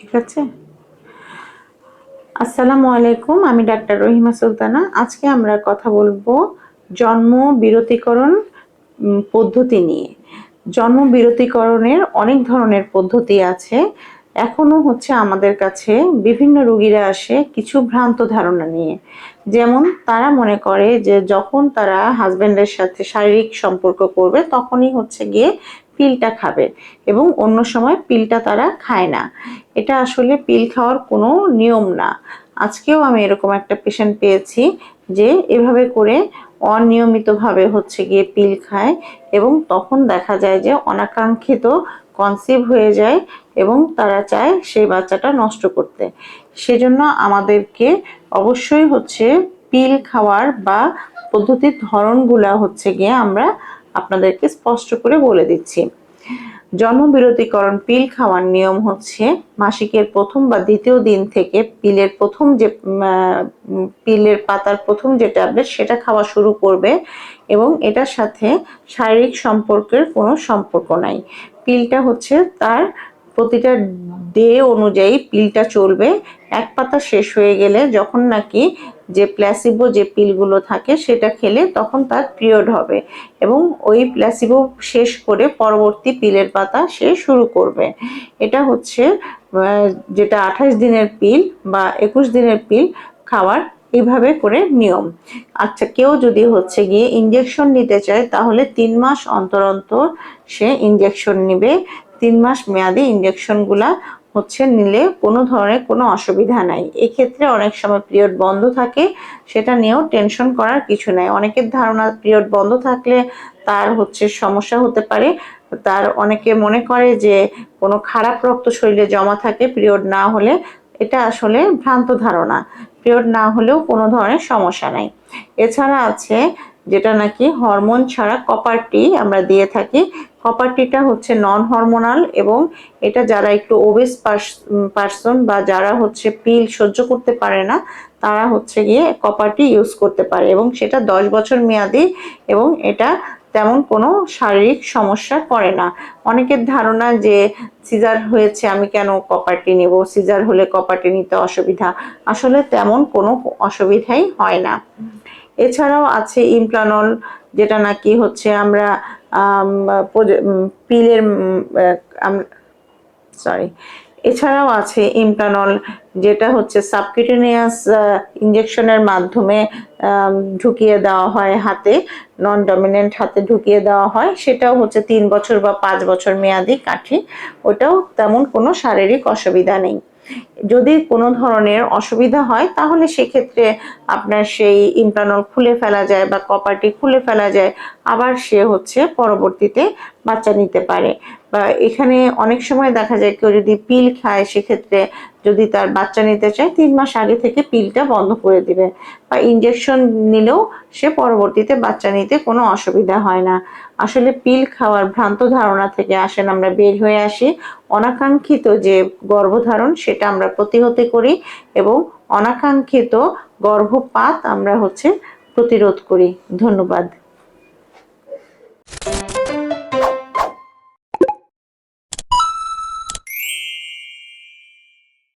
ঠিক আছে? আসসালামু আলাইকুম, আমি ডাক্তার রহিমা সুলতানা। আজকে আমরা কথা বলব জন্ম বিরতিকরণ পদ্ধতি নিয়ে। জন্ম বিরতিকরণের অনেক ধরনের পদ্ধতি আছে। এখনও হচ্ছে আমাদের কাছে বিভিন্ন রোগীরা আসে কিছু ভ্রান্ত ধারণা নিয়ে। যেমন তারা মনে করে যে যখন তারা হাজবেন্ডের সাথে শারীরিক সম্পর্ক করবে, তখনই হচ্ছে গিয়ে পিলটা খাবে এবং অন্য সময় পিলটা তারা খায় না। এটা আসলে পিল খাওয়ার কোনো নিয়ম না। আজকেও আমি এরকম একটা পেশেন্ট পেয়েছি যে এভাবে করে অনিয়মিতভাবে হচ্ছে গিয়ে পিল খায় এবং তখন দেখা যায় যে অনাকাঙ্ক্ষিত কনসিভ হয়ে যায় এবং তারা চায় সেই বাচ্চাটা নষ্ট করতে। সেজন্য আমাদেরকে অবশ্যই হচ্ছে পিল খাওয়ার বা পদ্ধতির ধরনগুলা হচ্ছে গিয়ে আমরা আপনাদেরকে স্পষ্ট করে বলে দিচ্ছি। জন্মবিরতিকরণ পিল খাওয়ার নিয়ম হচ্ছে মাসিকের প্রথম বা দ্বিতীয় দিন থেকে পিলের প্রথম যে পিলের পাতার প্রথম যে ট্যাবলেট সেটা খাওয়া শুরু করবে এবং এটার সাথে শারীরিক সম্পর্কের কোনো সম্পর্ক নাই। পিলটা হচ্ছে তার প্রতিটা ডে অনুযায়ী পিলটা চলবে। এক পাতা শেষ হয়ে গেলে যখন নাকি যে প্ল্যাসিবো যে পিলগুলো থাকে সেটা খেলে তখন তার পিরিয়ড হবে এবং ওই প্ল্যাসিবো শেষ করে পরবর্তী পিলের পাতা সে শুরু করবে। এটা হচ্ছে যেটা আঠাশ দিনের পিল বা একুশ দিনের পিল খাওয়ার এইভাবে করে নিয়ম। আচ্ছা কেউ যদি হচ্ছে গিয়ে ইঞ্জেকশন নিতে চায় তাহলে তিন মাস অন্তর অন্তর সে ইঞ্জেকশন নেবে। তিন মাস মেয়াদি ইঞ্জেকশনগুলা হচ্ছে নিলে কোনো ধরনের কোনো অসুবিধা নাই। এক্ষেত্রে অনেক সময় পিরিয়ড বন্ধ থাকে, সেটা নিয়েও টেনশন করার কিছু নাই। অনেকের ধারণা পিরিয়ড বন্ধ থাকলে তার হচ্ছে সমস্যা হতে পারে। তার অনেকে মনে করে যে কোনো খারাপ রক্ত শরীরে জমা থাকে পিরিয়ড না হলে, এটা আসলে ভ্রান্ত ধারণা। পিরিয়ড না হলেও কোনো ধরনের সমস্যা নাই। এছাড়া আছে যেটা নাকি হরমোন ছাড়া কপারটি আমরা দিয়ে থাকি। কপারটিটা হচ্ছে নন হরমোনাল এবং এটা যারা একটু ওবেস পার্সন বা যারা হচ্ছে পিল সহ্য করতে পারে না, তারা হচ্ছে গিয়ে কপারটি ইউজ করতে পারে এবং সেটা দশ বছর মেয়াদি এবং এটা তেমন কোনো শারীরিক সমস্যা করে না। অনেকের ধারণা যে সিজার হয়েছে, আমি কেন কপারটি নেব? সিজার হলে কপারটি নিতে অসুবিধা। আসলে তেমন কোনো অসুবিধাই হয় না। এছাড়াও আছে ইমপ্লানল, যেটা নাকি হচ্ছে আমরা পিলের সরি এছাড়াও আছে ইমটানল যেটা হচ্ছে সাবকিউটেনিয়াস ইঞ্জেকশনের মাধ্যমে ঢুকিয়ে দেওয়া হয় হাতে নন ডমিনেন্ট হাতে ঢুকিয়ে দেওয়া হয়। সেটাও হচ্ছে তিন বছর বা পাঁচ বছর মেয়াদি কাঠি। ওটাও তেমন কোনো শারীরিক অসুবিধা নেই। যদি কোনো ধরনের অসুবিধা হয়, তাহলে সেক্ষেত্রে আপনার সেই ইমপ্লানল খুলে ফেলা যায় বা কপারটি খুলে ফেলা যায়। আবার সে হচ্ছে পরবর্তীতে বাচ্চা নিতে পারে। বা এখানে অনেক সময় দেখা যায় কেউ যদি পিল খায়, সেক্ষেত্রে যদি তার বাচ্চা নিতে চায়, তিন মাস আগে থেকে পিলটা বন্ধ করে দিবে। বা ইঞ্জেকশন নিলেও সে পরবর্তীতে বাচ্চা নিতে কোনো অসুবিধা হয় না। আসলে পিল খাওয়ার ভ্রান্ত ধারণা থেকে আসেন আমরা বের হয়ে আসি। অনাকাঙ্ক্ষিত যে গর্ভধারণ সেটা আমরা প্রতিহত করি এবং অনাকাঙ্ক্ষিত গর্ভপাত আমরা হচ্ছে প্রতিরোধ করি। ধন্যবাদ।